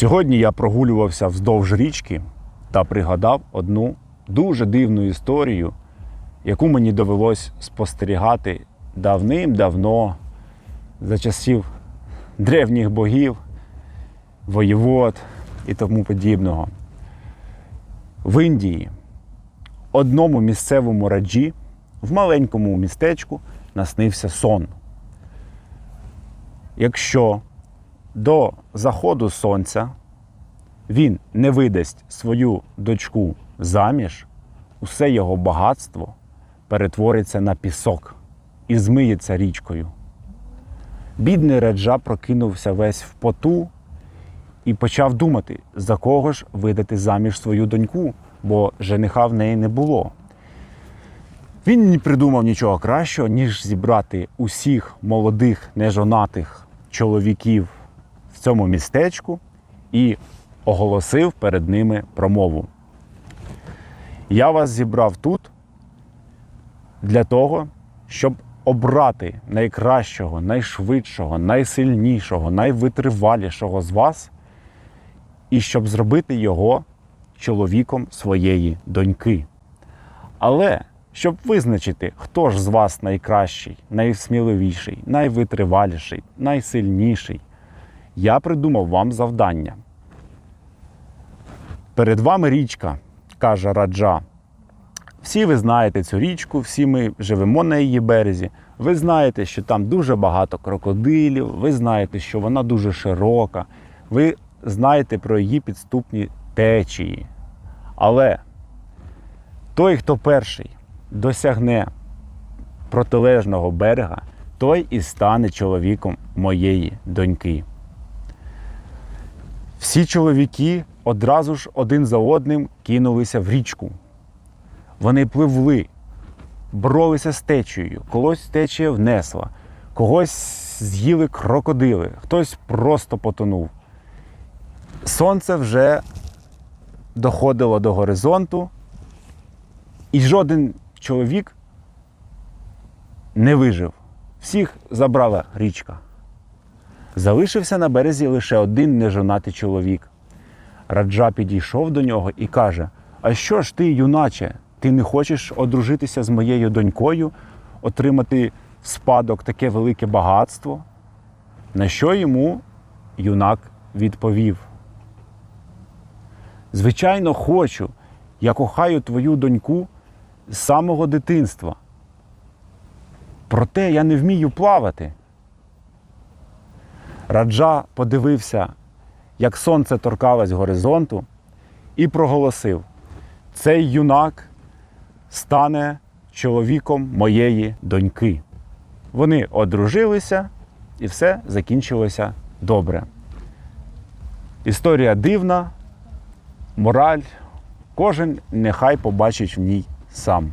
Сьогодні я прогулювався вздовж річки та пригадав одну дуже дивну історію, яку мені довелось спостерігати давним-давно за часів древніх богів, воєвод і тому подібного. В Індії одному місцевому раджі в маленькому містечку наснився сон. Якщо до заходу сонця він не видасть свою дочку заміж, усе його багатство перетвориться на пісок і змиється річкою. Бідний Раджа прокинувся весь в поту і почав думати, за кого ж видати заміж свою доньку, бо жениха в неї не було. Він не придумав нічого кращого, ніж зібрати усіх молодих нежонатих чоловіків цьому містечку і оголосив перед ними промову. Я вас зібрав тут для того, щоб обрати найкращого, найшвидшого, найсильнішого, найвитривалішого з вас, і щоб зробити його чоловіком своєї доньки. Але щоб визначити, хто ж з вас найкращий, найсміливіший, найвитриваліший, найсильніший, я придумав вам завдання. Перед вами річка, каже Раджа. Всі ви знаєте цю річку, всі ми живемо на її березі. Ви знаєте, що там дуже багато крокодилів, ви знаєте, що вона дуже широка, ви знаєте про її підступні течії. Але той, хто перший досягне протилежного берега, той і стане чоловіком моєї доньки. Всі чоловіки одразу ж один за одним кинулися в річку. Вони пливли, боролися з течією, когось течія внесла, когось з'їли крокодили, хтось просто потонув. Сонце вже доходило до горизонту, і жоден чоловік не вижив. Всіх забрала річка. Залишився на березі лише один нежонатий чоловік. Раджа підійшов до нього і каже: А що ж ти, юначе, ти не хочеш одружитися з моєю донькою, отримати в спадок таке велике багатство? На що йому юнак відповів: Звичайно, хочу. Я кохаю твою доньку з самого дитинства. Проте я не вмію плавати. Раджа подивився, як сонце торкалось горизонту, і проголосив: цей юнак стане чоловіком моєї доньки. Вони одружилися, і все закінчилося добре. Історія дивна, мораль, кожен нехай побачить в ній сам.